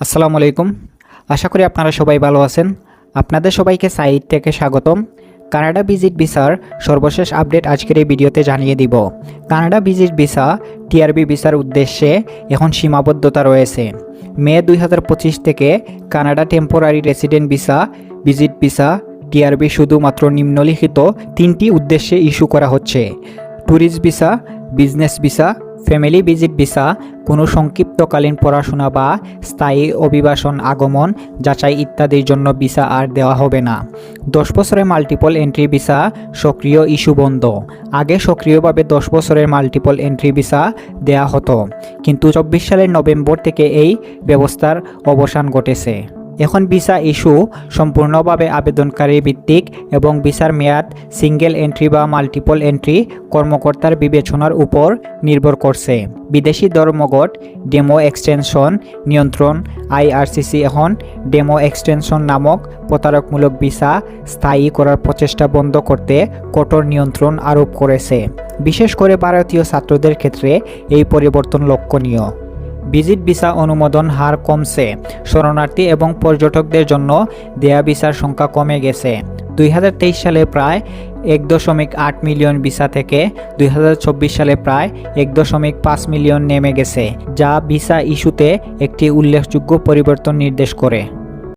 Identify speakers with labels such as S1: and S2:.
S1: আসসালামু আলাইকুম। আশা করি আপনারা সবাই ভালো আছেন। আপনাদের সবাইকে সাইট থেকে স্বাগতম। কানাডা ভিজিট ভিসার সর্বশেষ আপডেট আজকের এই ভিডিওতে জানিয়ে দিব। কানাডা ভিজিট ভিসা, টিআরবি ভিসার উদ্দেশ্যে এখন সীমাবদ্ধতা রয়েছে। মে দুই হাজার পঁচিশ থেকে Canada temporary resident visa, visit visa, TRV শুধুমাত্র নিম্নলিখিত তিনটি উদ্দেশ্যে ইস্যু করা হচ্ছে। Tourist visa, business visa family visit visa, কোনো সংক্ষিপ্তকালীন পড়াশোনা বা স্থায়ী অভিবাসন আগমন, যাচাই ইত্যাদির জন্য ভিসা আর দেওয়া হবে না। দশ বছরের মাল্টিপল এন্ট্রি ভিসা, সক্রিয় ইস্যু বন্ধ। আগে সক্রিয়ভাবে দশ বছরের মাল্টিপল এন্ট্রি ভিসা দেয়া হতো। কিন্তু চব্বিশ সালের নভেম্বর থেকে এই ব্যবস্থার অবসান ঘটেছে। এখন ভিসা ইস্যু সম্পূর্ণভাবে আবেদনকারী ভিত্তিক এবং ভিসার মেয়াদ সিঙ্গেল এন্ট্রি বা মাল্টিপল এন্ট্রি কর্মকর্তার বিবেচনার উপর নির্ভর করছে। বিদেশি ধর্মঘট, ডেমো এক্সটেনশন নিয়ন্ত্রণ আইআরসিসি এখন ডেমো এক্সটেনশন নামক প্রতারকমূলক ভিসা স্থায়ী করার প্রচেষ্টা বন্ধ করতে কঠোর নিয়ন্ত্রণ আরোপ করেছে। বিশেষ করে ভারতীয় ছাত্রদের ক্ষেত্রে এই পরিবর্তন লক্ষণীয়। ভিজিট ভিসা অনুমোদন হার কমছে। শরণার্থী এবং পর্যটকদের জন্য দেয়া ভিসার সংখ্যা কমে গেছে। দুই হাজার তেইশ সালে প্রায় এক দশমিক আট মিলিয়ন ভিসা থেকে দুই হাজার চব্বিশ সালে প্রায় এক দশমিক পাঁচ মিলিয়ন নেমে গেছে, যা ভিসা ইস্যুতে একটি উল্লেখযোগ্য পরিবর্তন নির্দেশ করে